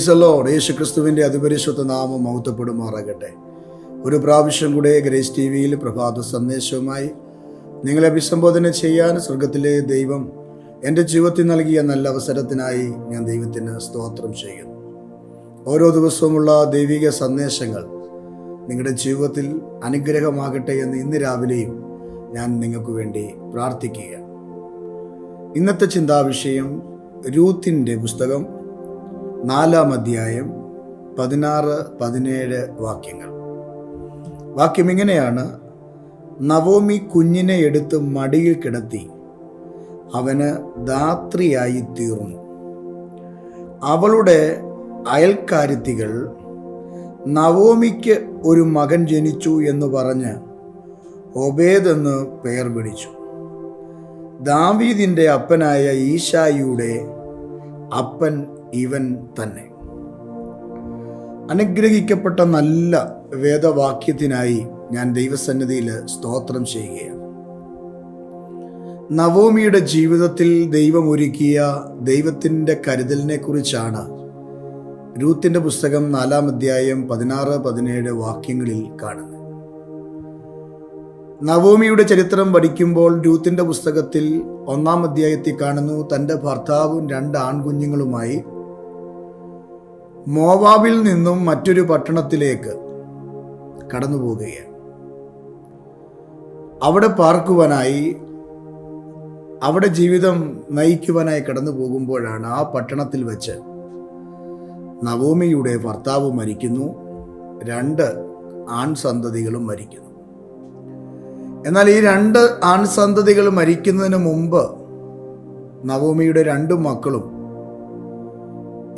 പ്രൈസല്ലോ യേശു ക്രിസ്തുവിന്റെ അതിപരിശുദ്ധ നാമം മൗത്തപ്പെടുമാറാകട്ടെ ഒരു പ്രാവശ്യം കൂടെ ഗ്രേസ് ടി വിയിൽ പ്രഭാത സന്ദേശവുമായി നിങ്ങളെ അഭിസംബോധന ചെയ്യാൻ സ്വർഗത്തിലെ ദൈവം എന്റെ ജീവിതത്തിൽ നൽകിയ നല്ല അവസരത്തിനായി ഞാൻ ദൈവത്തിന് സ്തോത്രം ചെയ്യുന്നു. ഓരോ ദിവസവുമുള്ള ദൈവിക സന്ദേശങ്ങൾ നിങ്ങളുടെ ജീവിതത്തിൽ അനുഗ്രഹമാകട്ടെ എന്ന് ഇന്ന് രാവിലെയും ഞാൻ നിങ്ങൾക്ക് വേണ്ടി പ്രാർത്ഥിക്കുക ഇന്നത്തെ ചിന്താവിഷയം രൂത്തിന്റെ പുസ്തകം നാലാം അധ്യായം പതിനാറ് പതിനേഴ് വാക്യങ്ങൾ. വാക്യം ഇങ്ങനെയാണ്. നവോമി കുഞ്ഞിനെ എടുത്ത് മടിയിൽ കിടത്തി. അവന് ധാത്രിയായി തീർന്നു. അവളുടെ അയൽക്കാരുത്തികൾ നവോമിക്ക് ഒരു മകൻ ജനിച്ചു എന്ന് പറഞ്ഞ് ഒബേദ് എന്ന് പേർ വിളിച്ചു. ദാവീദിന്റെ അപ്പനായ ഈശായിയുടെ അപ്പൻ ഇവൻ തന്നെ. അനുഗ്രഹിക്കപ്പെട്ട നല്ല വേദവാക്യത്തിനായി ഞാൻ ദൈവസന്നിധിയിൽ സ്തോത്രം ചെയ്യുകയാണ്. നവോമിയുടെ ജീവിതത്തിൽ ദൈവമൊരുക്കിയ ദൈവത്തിന്റെ കരുതലിനെ കുറിച്ചാണ് രൂത്തിന്റെ പുസ്തകം നാലാം അധ്യായം പതിനാറ് പതിനേഴ് വാക്യങ്ങളിൽ കാണുന്നത്. നവോമിയുടെ ചരിത്രം പഠിക്കുമ്പോൾ രൂത്തിന്റെ പുസ്തകത്തിൽ ഒന്നാം അധ്യായത്തിൽ കാണുന്നു തന്റെ ഭർത്താവും രണ്ട് ആൺകുഞ്ഞുങ്ങളുമായി മോവാബിൽ നിന്നും മറ്റൊരു പട്ടണത്തിലേക്ക് കടന്നു പോവുകയാണ് അവിടെ പാർക്കുവാനായി അവിടെ ജീവിതം നയിക്കുവാനായി കടന്നു പോകുമ്പോഴാണ് ആ പട്ടണത്തിൽ വെച്ച് നവോമിയുടെ ഭർത്താവ് മരിക്കുന്നു. രണ്ട് ആൺ സന്തതികളും മരിക്കുന്നു. എന്നാൽ ഈ രണ്ട് ആൺ സന്തതികൾ മരിക്കുന്നതിന് മുമ്പ് നവോമിയുടെ രണ്ട് മക്കളും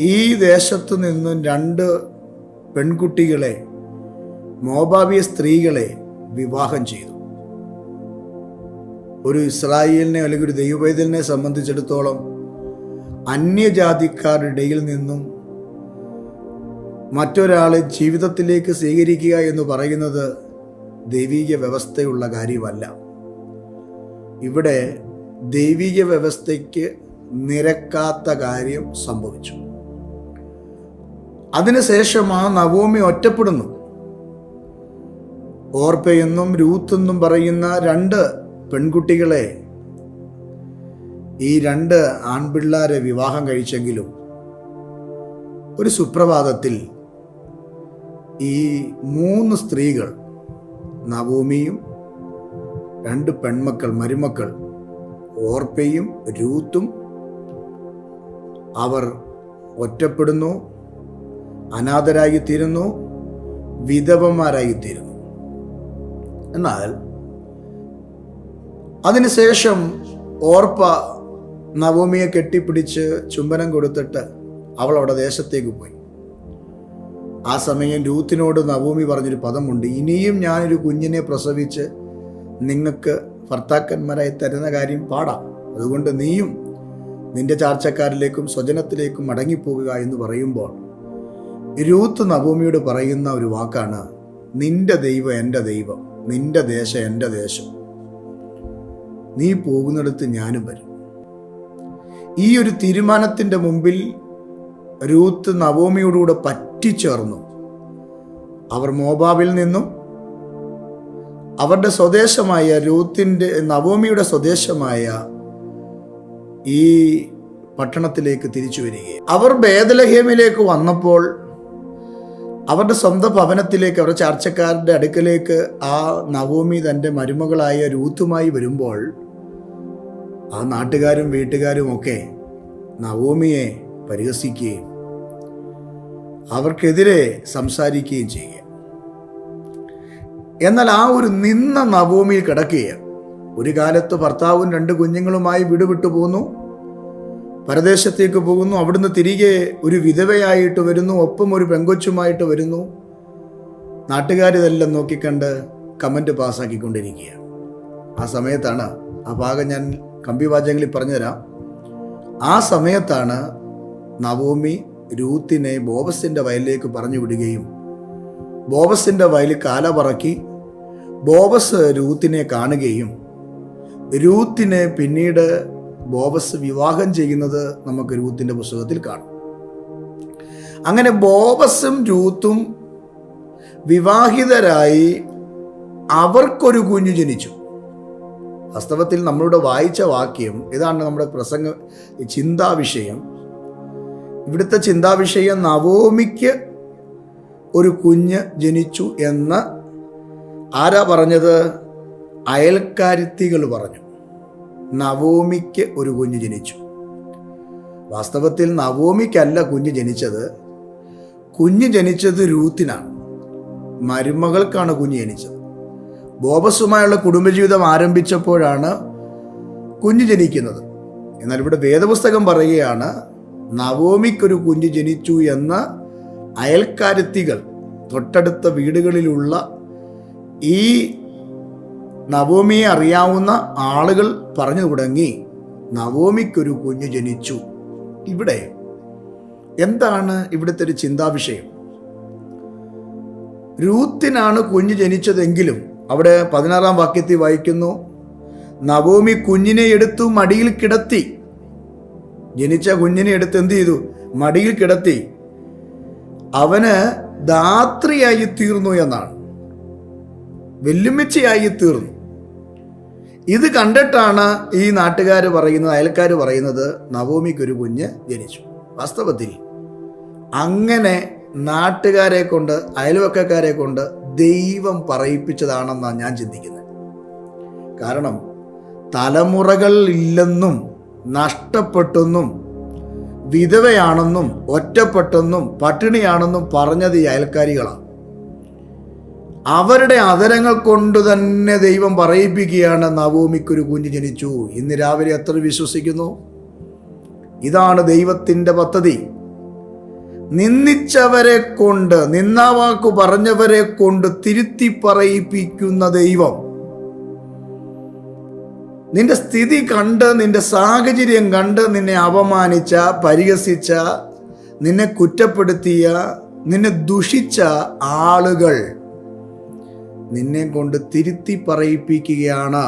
ഈ ദേശത്തു നിന്നും രണ്ട് പെൺകുട്ടികളെ മോബാബിയ സ്ത്രീകളെ വിവാഹം ചെയ്തു. ഒരു ഇസ്രായേലിനെ അല്ലെങ്കിൽ ഒരു ദൈവവേദലിനെ സംബന്ധിച്ചിടത്തോളം അന്യജാതിക്കാരുടെ ഇടയിൽ നിന്നും മറ്റൊരാളെ ജീവിതത്തിലേക്ക് സ്വീകരിക്കുക എന്ന് പറയുന്നത് ദൈവീക വ്യവസ്ഥയുള്ള കാര്യമല്ല. ഇവിടെ ദൈവീക വ്യവസ്ഥയ്ക്ക് നിരക്കാത്ത കാര്യം സംഭവിച്ചു. അതിനുശേഷം ആ നവോമി ഒറ്റപ്പെടുന്നു. ഓർപ്പയെന്നും രൂത്തെന്നും പറയുന്ന രണ്ട് പെൺകുട്ടികളെ ഈ രണ്ട് ആൺപിള്ളാരെ വിവാഹം കഴിച്ചെങ്കിലും ഒരു സുപ്രഭാതത്തിൽ ഈ മൂന്ന് സ്ത്രീകൾ നവോമിയും രണ്ട് പെൺമക്കൾ മരുമക്കൾ ഓർപ്പയും രൂത്തും അവർ ഒറ്റപ്പെടുന്നു. അനാഥരായിത്തീരുന്നു വിധവന്മാരായിത്തീരുന്നു എന്നാൽ അതിനുശേഷം ഓർപ്പ നവോമിയെ കെട്ടിപ്പിടിച്ച് ചുംബനം കൊടുത്തിട്ട് അവൾ അവിടെ ദേശത്തേക്ക് പോയി. ആ സമയം രൂത്തിനോട് നവോമി പറഞ്ഞൊരു പദമുണ്ട് ഇനിയും ഞാനൊരു കുഞ്ഞിനെ പ്രസവിച്ച് നിങ്ങൾക്ക് ഭർത്താക്കന്മാരായി തരുന്ന കാര്യം പാടാം. അതുകൊണ്ട് നീയും നിന്റെ ചാർച്ചക്കാരിലേക്കും സ്വജനത്തിലേക്കും മടങ്ങിപ്പോകുക എന്ന് പറയുമ്പോൾ രൂത്ത് നവോമിയോട് പറയുന്ന ഒരു വാക്കാണ് നിന്റെ ദൈവം എന്റെ ദൈവം നിന്റെ ദേശം എന്റെ ദേശം. നീ പോകുന്നിടത്ത് ഞാനും വരും. ഈ ഒരു തീരുമാനത്തിന്റെ മുമ്പിൽ രൂത്ത് നവോമിയോടുകൂടെ പറ്റിച്ചേർന്നു. അവർ മോബാബിൽ നിന്നും അവരുടെ സ്വദേശമായ രൂത്തിന്റെ നവോമിയുടെ സ്വദേശമായ ഈ പട്ടണത്തിലേക്ക് തിരിച്ചു വരികയും അവർ ബേദലഹേമിലേക്ക് വന്നപ്പോൾ അവരുടെ സ്വന്തം ഭവനത്തിലേക്ക് അവരുടെ ചർച്ചക്കാരുടെ അടുക്കലേക്ക് ആ നവോമി തന്റെ മരുമകളായ രൂത്തുമായി വരുമ്പോൾ ആ നാട്ടുകാരും വീട്ടുകാരും ഒക്കെ നവോമിയെ പരിഹസിക്കുകയും അവർക്കെതിരെ സംസാരിക്കുകയും ചെയ്യുക. എന്നാൽ ആ ഒരു നിന്ന നവോമിയിൽ കിടക്കുകയാണ് ഒരു കാലത്ത് ഭർത്താവും രണ്ട് കുഞ്ഞുങ്ങളുമായി വിടുവിട്ടു പോന്നു പരദേശത്തേക്ക് പോകുന്നു. അവിടുന്ന് തിരികെ ഒരു വിധവയായിട്ട് വരുന്നു. ഒപ്പം ഒരു പെങ്കൊച്ചുമായിട്ട് വരുന്നു. നാട്ടുകാരിതെല്ലാം നോക്കിക്കണ്ട് കമന്റ് പാസ്സാക്കിക്കൊണ്ടിരിക്കുക ആ സമയത്താണ് ആ ഭാഗം ഞാൻ കമ്പി വാചകങ്ങളിൽ പറഞ്ഞുതരാം. ആ സമയത്താണ് നവോമി രൂത്തിനെ ബോബസിന്റെ വയലിലേക്ക് പറഞ്ഞു വിടുകയും ബോബസിന്റെ വയലിൽ കാല പറക്കി ബോബസ് രൂത്തിനെ കാണുകയും രൂത്തിനെ പിന്നീട് ബോബസ് വിവാഹം ചെയ്യുന്നത് നമുക്ക് രൂത്തിന്റെ പുസ്തകത്തിൽ കാണും. അങ്ങനെ ബോബസും രൂത്തും വിവാഹിതരായി അവർക്കൊരു കുഞ്ഞു ജനിച്ചു. വാസ്തവത്തിൽ നമ്മളുടെ വായിച്ച വാക്യം ഇതാണ് നമ്മുടെ പ്രസംഗ ചിന്താവിഷയം. ഇവിടുത്തെ ചിന്താവിഷയം നവോമിക്ക് ഒരു കുഞ്ഞ് ജനിച്ചു എന്ന് ആരാ പറഞ്ഞത്? അയൽക്കാരുത്തികൾ പറഞ്ഞു. നവോമിക്ക് ഒരു കുഞ്ഞ് ജനിച്ചു. വാസ്തവത്തിൽ നവോമിക്കല്ല കുഞ്ഞ് ജനിച്ചത്. കുഞ്ഞ് ജനിച്ചത് രൂത്തിനാണ്. മരുമകൾക്കാണ് കുഞ്ഞ് ജനിച്ചത്. ബോബസുമായുള്ള കുടുംബജീവിതം ആരംഭിച്ചപ്പോഴാണ് കുഞ്ഞ് ജനിക്കുന്നത്. എന്നാൽ ഇവിടെ വേദപുസ്തകം പറയുകയാണ് നവോമിക്കൊരു കുഞ്ഞ് ജനിച്ചു എന്ന അയൽക്കാരത്തികൾ തൊട്ടടുത്ത വീടുകളിലുള്ള ഈ നവോമിയെ അറിയാവുന്ന ആളുകൾ പറഞ്ഞു തുടങ്ങി നവോമിക്കൊരു കുഞ്ഞ് ജനിച്ചു. ഇവിടെ എന്താണ് ഇവിടുത്തെ ഒരു ചിന്താവിഷയം രൂത്തിനാണ് കുഞ്ഞ് ജനിച്ചതെങ്കിലും അവിടെ പതിനാറാം വാക്യത്തിൽ വായിക്കുന്നു നവോമി കുഞ്ഞിനെ എടുത്തു മടിയിൽ കിടത്തി. ജനിച്ച കുഞ്ഞിനെ എടുത്ത് എന്ത് ചെയ്തു? മടിയിൽ കിടത്തി. അവന് ധാത്രിയായി തീർന്നു എന്നാണ്. വെല്ലുമിച്ചയായി തീർന്നു. ഇത് കണ്ടിട്ടാണ് ഈ നാട്ടുകാർ പറയുന്നത് അയൽക്കാർ പറയുന്നത് നവോമിക്കൊരു കുഞ്ഞ് ജനിച്ചു. വാസ്തവത്തിൽ അങ്ങനെ നാട്ടുകാരെ കൊണ്ട് അയൽവക്കക്കാരെ കൊണ്ട് ദൈവം പറയിപ്പിച്ചതാണെന്നാണ് ഞാൻ ചിന്തിക്കുന്നത്. കാരണം തലമുറകൾ ഇല്ലെന്നും നഷ്ടപ്പെട്ടെന്നും വിധവയാണെന്നും ഒറ്റപ്പെട്ടെന്നും പട്ടിണിയാണെന്നും പറഞ്ഞത് ഈ അയൽക്കാരികളാണ് അവരുടെ അതരങ്ങൾ കൊണ്ട് തന്നെ ദൈവം പറയിപ്പിക്കുകയാണ്. നവോമിക്കൊരു കുഞ്ഞ് ജനിച്ചു. ഇന്ന് രാവിലെ എത്ര വിശ്വസിക്കുന്നു? ഇതാണ് ദൈവത്തിന്റെ പദ്ധതി. നിന്ദിച്ചവരെ കൊണ്ട് നിന്നാവാക്കു പറഞ്ഞവരെ കൊണ്ട് തിരുത്തി പറയിപ്പിക്കുന്ന ദൈവം. നിന്റെ സ്ഥിതി കണ്ട് നിന്റെ സാഹചര്യം കണ്ട് നിന്നെ അപമാനിച്ച പരിഹസിച്ച നിന്നെ കുറ്റപ്പെടുത്തിയ നിന്നെ ദുഷിച്ച ആളുകൾ നിന്നെ കൊണ്ട് തിരുത്തി പറയിപ്പിക്കുകയാണ്.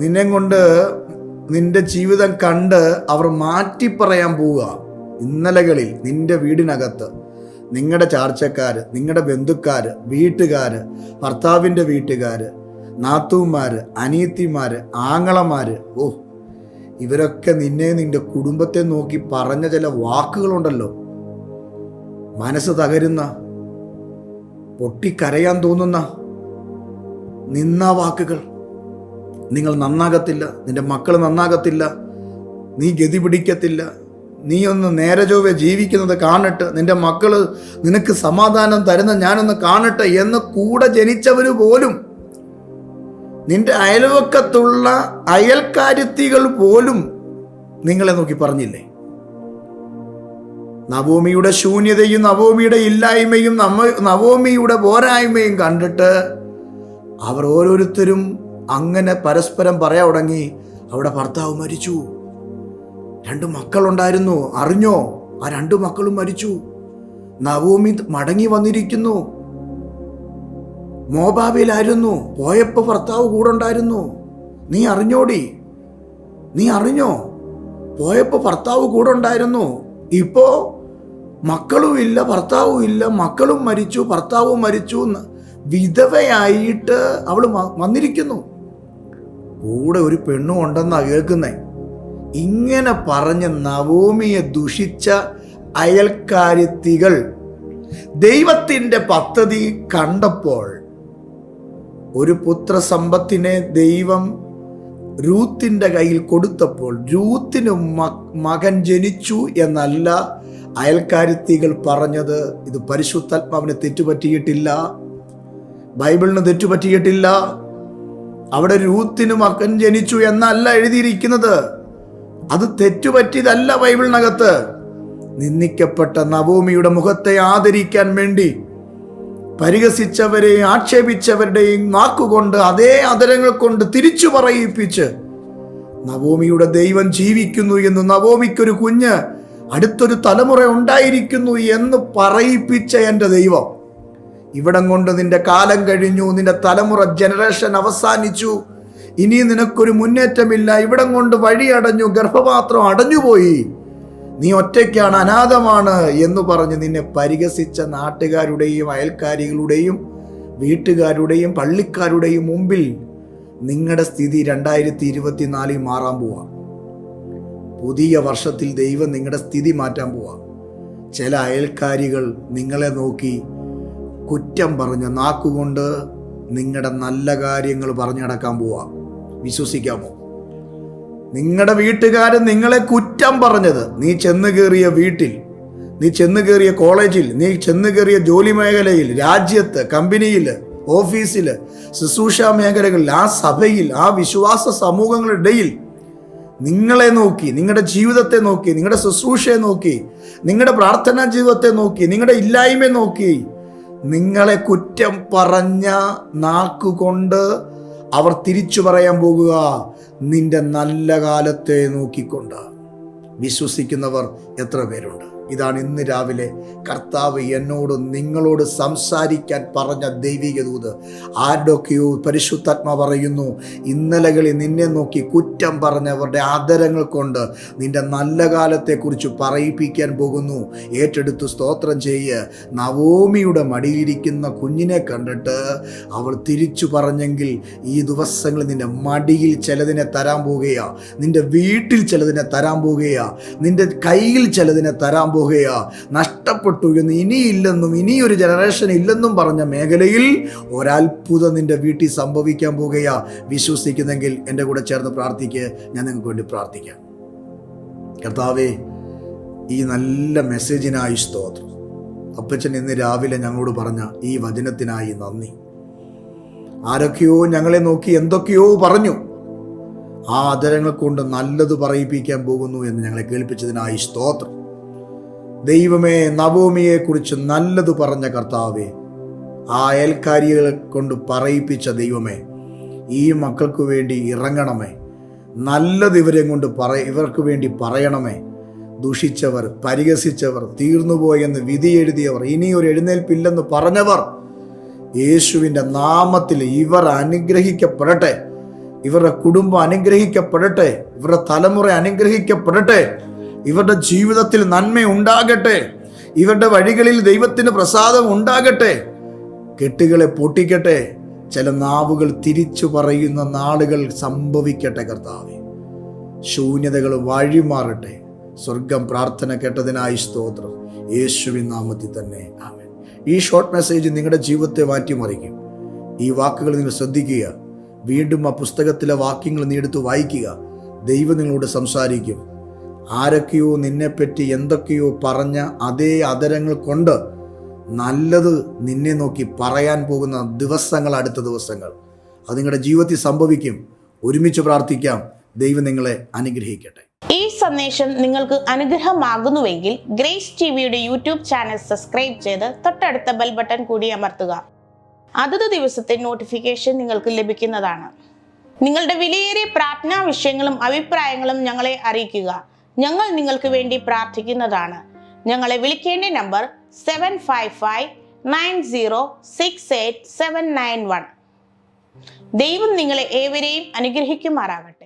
നിന്നെ കൊണ്ട് നിന്റെ ജീവിതം കണ്ട് അവർ മാറ്റി പറയാൻ പോവുക. ഇന്നലകളിൽ നിന്റെ വീടിനകത്ത് നിങ്ങളുടെ ചാർച്ചക്കാർ നിങ്ങളുടെ ബന്ധുക്കാർ വീട്ടുകാർ ഭർത്താവിന്റെ വീട്ടുകാർ നാത്തൂമാർ അനിയത്തിമാർ ആങ്ങളമാർ ഓ ഇവരൊക്കെ നിന്നെ നിന്റെ കുടുംബത്തെ നോക്കി പറഞ്ഞ ചില വാക്കുകളുണ്ടല്ലോ. മനസ്സ് തകരുന്ന പൊട്ടിക്കരയാൻ തോന്നുന്ന നിന്ന വാക്കുകൾ. നിങ്ങൾ നന്നാകത്തില്ല നിന്റെ മക്കൾ നന്നാകത്തില്ല നീ ഗതി പിടിക്കത്തില്ല നീ ഒന്ന് നേരെ ചൊവ്വെ ജീവിക്കുന്നത് കാണട്ട് നിന്റെ മക്കൾ നിനക്ക് സമാധാനം തരുന്ന ഞാനൊന്ന് കാണട്ടെ എന്ന് കൂടെ ജനിച്ചവർ പോലും നിന്റെ അയൽവക്കത്തുള്ള അയൽക്കാരുത്തികൾ പോലും നിങ്ങളെ നോക്കി പറഞ്ഞില്ലേ? നവോമിയുടെ ശൂന്യതയും നവോമിയുടെ ഇല്ലായ്മയും നമ്മ നവോമിയുടെ പോരായ്മയും കണ്ടിട്ട് അവർ ഓരോരുത്തരും അങ്ങനെ പരസ്പരം പറയാൻ തുടങ്ങി. അവിടെ ഭർത്താവ് മരിച്ചു. രണ്ട് മക്കളുണ്ടായിരുന്നു. അറിഞ്ഞോ? ആ രണ്ടു മക്കളും മരിച്ചു. നവോമി മടങ്ങി വന്നിരിക്കുന്നു. മോബാബിലായിരുന്നു. പോയപ്പോ ഭർത്താവ് കൂടെ ഉണ്ടായിരുന്നു. നീ അറിഞ്ഞോടി? നീ അറിഞ്ഞോ? പോയപ്പോ ഭർത്താവ് കൂടെ ഉണ്ടായിരുന്നു. ഇപ്പോ മക്കളും ഇല്ല ഭർത്താവും ഇല്ല മക്കളും മരിച്ചു ഭർത്താവും മരിച്ചു എന്ന് വിധവയായിട്ട് അവൾ വന്നിരിക്കുന്നു. കൂടെ ഒരു പെണ്ണും ഉണ്ടെന്നാണ് കേൾക്കുന്നേ. ഇങ്ങനെ പറഞ്ഞ് നവോമിയെ ദുഷിച്ച അയൽക്കാരിത്തികൾ ദൈവത്തിന്റെ പദ്ധതി കണ്ടപ്പോൾ ഒരു പുത്രസമ്പത്തിനെ ദൈവം രൂത്തിന്റെ കയ്യിൽ കൊടുത്തപ്പോൾ രൂത്തിന് മകൻ ജനിച്ചു എന്നല്ല അയൽക്കാരുത്തികൾ പറഞ്ഞത് ഇത് പരിശുദ്ധാത്മാവിന് തെറ്റുപറ്റിയിട്ടില്ല ബൈബിളിന് തെറ്റുപറ്റിയിട്ടില്ല. അവിടെ രൂത്തിന് മകൻ ജനിച്ചു എന്നല്ല എഴുതിയിരിക്കുന്നത്. അത് തെറ്റുപറ്റിയതല്ല ബൈബിളിനകത്ത്. നിന്ദിക്കപ്പെട്ട നവോമിയുടെ മുഖത്തെ ആദരിക്കാൻ വേണ്ടി പരിഹസിച്ചവരെയും ആക്ഷേപിച്ചവരുടെയും നാക്കുകൊണ്ട് അതേ അതരങ്ങൾ കൊണ്ട് തിരിച്ചു പറയിപ്പിച്ച് നവോമിയുടെ ദൈവം ജീവിക്കുന്നു എന്ന് നവോമിക്കൊരു കുഞ്ഞ് അടുത്തൊരു തലമുറ ഉണ്ടായിരിക്കുന്നു എന്ന് പറയിപ്പിച്ച എന്റെ ദൈവം. ഇവിടം കൊണ്ട് നിന്റെ കാലം കഴിഞ്ഞു നിന്റെ തലമുറ ജനറേഷൻ അവസാനിച്ചു. ഇനി നിനക്കൊരു മുന്നേറ്റമില്ല. ഇവിടം കൊണ്ട് വഴി അടഞ്ഞു ഗർഭപാത്രം അടഞ്ഞുപോയി. നീ ഒറ്റയ്ക്കാണ് അനാഥമാണ് എന്ന് പറഞ്ഞ് നിന്നെ പരിഹസിച്ച നാട്ടുകാരുടെയും അയൽക്കാരികളുടെയും വീട്ടുകാരുടെയും പള്ളിക്കാരുടെയും മുമ്പിൽ നിങ്ങളുടെ സ്ഥിതി രണ്ടായിരത്തി ഇരുപത്തിനാലിൽ മാറാൻ പോവാ. പുതിയ വർഷത്തിൽ ദൈവം നിങ്ങളുടെ സ്ഥിതി മാറ്റാൻ പോവാ. ചില അയൽക്കാരികൾ നിങ്ങളെ നോക്കി കുറ്റം പറഞ്ഞ നാക്കുകൊണ്ട് നിങ്ങളുടെ നല്ല കാര്യങ്ങൾ പറഞ്ഞടക്കാൻ പോവാ. വിശ്വസിക്കാമോ? നിങ്ങളുടെ വീട്ടുകാരൻ നിങ്ങളെ കുറ്റം പറഞ്ഞത്. നീ ചെന്ന് കയറിയ വീട്ടിൽ നീ ചെന്ന് കയറിയ കോളേജിൽ നീ ചെന്ന് കയറിയ ജോലി മേഖലയിൽ രാജ്യത്ത് കമ്പനിയിൽ ഓഫീസിൽ ശുശ്രൂഷ മേഖലകളിൽ ആ സഭയിൽ ആ വിശ്വാസ സമൂഹങ്ങളുടെ ഇടയിൽ നിങ്ങളെ നോക്കി നിങ്ങളുടെ ജീവിതത്തെ നോക്കി നിങ്ങളുടെ ശുശ്രൂഷയെ നോക്കി നിങ്ങളുടെ പ്രാർത്ഥനാ ജീവിതത്തെ നോക്കി നിങ്ങളുടെ ഇല്ലായ്മയെ നോക്കി നിങ്ങളെ കുറ്റം പറഞ്ഞ നാക്കുകൊണ്ട് അവർ തിരിച്ചു പറയാൻ പോകുക. നിന്റെ നല്ല കാലത്തെ നോക്കിക്കൊണ്ട് വിശ്വസിക്കുന്നവർ എത്ര പേരുണ്ട്? ഇതാണ് ഇന്ന് രാവിലെ കർത്താവ് എന്നോട് നിങ്ങളോട് സംസാരിക്കാൻ പറഞ്ഞ ദൈവിക ദൂത്. ആരുടെയൊക്കെയോ പരിശുദ്ധാത്മ പറയുന്നു ഇന്നലകളിൽ നിന്നെ നോക്കി കുറ്റം പറഞ്ഞവരുടെ ആദരങ്ങൾ കൊണ്ട് നിന്റെ നല്ല കാലത്തെക്കുറിച്ച് പറയിപ്പിക്കാൻ പോകുന്നു. ഏറ്റെടുത്ത് സ്തോത്രം ചെയ്യ്. നവോമിയുടെ മടിയിലിരിക്കുന്ന കുഞ്ഞിനെ കണ്ടിട്ട് അവൾ തിരിച്ചു പറഞ്ഞെങ്കിൽ ഈ ദിവസങ്ങളിൽ നിന്റെ മടിയിൽ ചിലതിനെ തരാൻ പോകുകയാ. നിന്റെ വീട്ടിൽ ചിലതിനെ തരാൻ പോകുകയാ. നിന്റെ കയ്യിൽ ചിലതിനെ തരാൻ പോകുകയാ നഷ്ടപ്പെട്ടു എന്ന് ഇനിയില്ലെന്നും ഇനിയൊരു ജനറേഷൻ ഇല്ലെന്നും പറഞ്ഞ മേഖലയിൽ ഒരത്ഭുതം നിന്റെ വീട്ടിൽ സംഭവിക്കാൻ പോകുകയാ വിശ്വസിക്കുന്നെങ്കിൽ എന്റെ കൂടെ ചേർന്ന് പ്രാർത്ഥിക്ക്. ഞാൻ നിങ്ങൾക്ക് വേണ്ടി പ്രാർത്ഥിക്കാം. കർത്താവേ ഈ നല്ല മെസ്സേജിനായി സ്തോത്രം. അപ്പച്ചൻ ഇന്ന് രാവിലെ ഞങ്ങളോട് പറഞ്ഞ ഈ വചനത്തിനായി നന്ദി. ആരൊക്കെയോ ഞങ്ങളെ നോക്കി എന്തൊക്കെയോ പറഞ്ഞു. ആ ആദരങ്ങൾ കൊണ്ട് നല്ലത് പറയിപ്പിക്കാൻ പോകുന്നു എന്ന് ഞങ്ങളെ കേൾപ്പിച്ചതിനായി സ്തോത്രം. ദൈവമേ നവോമിയെ കുറിച്ച് നല്ലത് പറഞ്ഞ കർത്താവേ ആ അയൽക്കാരികളെ കൊണ്ട് പറയിപ്പിച്ച ദൈവമേ ഈ മക്കൾക്ക് വേണ്ടി ഇറങ്ങണമേ. നല്ലത് ഇവരെ കൊണ്ട് പറ ഇവർക്ക് വേണ്ടി പറയണമേ. ദുഷിച്ചവർ പരിഹസിച്ചവർ തീർന്നുപോയെന്ന് വിധി എഴുതിയവർ ഇനി ഒരു എഴുന്നേൽപ്പില്ലെന്ന് പറഞ്ഞവർ യേശുവിന്റെ നാമത്തിൽ ഇവർ അനുഗ്രഹിക്കപ്പെടട്ടെ. ഇവരുടെ കുടുംബം അനുഗ്രഹിക്കപ്പെടട്ടെ. ഇവരുടെ തലമുറ അനുഗ്രഹിക്കപ്പെടട്ടെ. ഇവരുടെ ജീവിതത്തിൽ നന്മ ഉണ്ടാകട്ടെ. ഇവരുടെ വഴികളിൽ ദൈവത്തിന് പ്രസാദം ഉണ്ടാകട്ടെ. കെട്ടുകളെ പൊട്ടിക്കട്ടെ. ചില നാവുകൾ തിരിച്ചു പറയുന്ന നാളുകൾ സംഭവിക്കട്ടെ കർത്താവെ. ശൂന്യതകൾ വഴിമാറട്ടെ. സ്വർഗം പ്രാർത്ഥന കേട്ടതിനായി സ്തോത്രം. യേശുവിൻ നാമത്തിൽ തന്നെ. ഈ ഷോർട്ട് മെസ്സേജ് നിങ്ങളുടെ ജീവിതത്തെ മാറ്റിമറിക്കും. ഈ വാക്കുകൾ നിങ്ങൾ ശ്രദ്ധിക്കുക. വീണ്ടും ആ പുസ്തകത്തിലെ വാക്യങ്ങൾ നീ എടുത്ത് വായിക്കുക. ദൈവം നിങ്ങളോട് സംസാരിക്കും. ആരൊക്കെയോ നിന്നെപ്പറ്റി എന്തൊക്കെയോ പറഞ്ഞ അതേ അതരങ്ങൾ കൊണ്ട് നല്ലത് നിന്നെ നോക്കി പറയാൻ പോകുന്ന ദിവസങ്ങൾ അടുത്ത ദിവസങ്ങൾ. അത് നിങ്ങളുടെ ജീവിതത്തിൽ സംഭവിക്കും. ഒരുമിച്ച് പ്രാർത്ഥിക്കാം. ദൈവം നിങ്ങളെ അനുഗ്രഹിക്കട്ടെ. ഈ സന്ദേശം നിങ്ങൾക്ക് അനുഗ്രഹമാകുന്നുവെങ്കിൽ ഗ്രേസ് ടി വിയുടെ യൂട്യൂബ് ചാനൽ സബ്സ്ക്രൈബ് ചെയ്ത് തൊട്ടടുത്ത ബെൽ ബട്ടൺ കൂടി അമർത്തുക. അതത് ദിവസത്തെ നോട്ടിഫിക്കേഷൻ നിങ്ങൾക്ക് ലഭിക്കുന്നതാണ്. നിങ്ങളുടെ വിലയേറിയ പ്രാർത്ഥനാ വിഷയങ്ങളും അഭിപ്രായങ്ങളും ഞങ്ങളെ അറിയിക്കുക. ഞങ്ങൾ നിങ്ങൾക്ക് വേണ്ടി പ്രാർത്ഥിക്കുന്നതാണ്. ഞങ്ങളെ വിളിക്കേണ്ട number seven five five nine zero six eight seven nine one ദൈവം നിങ്ങളെ ഏവരെയും അനുഗ്രഹിക്കുമാറാകട്ടെ.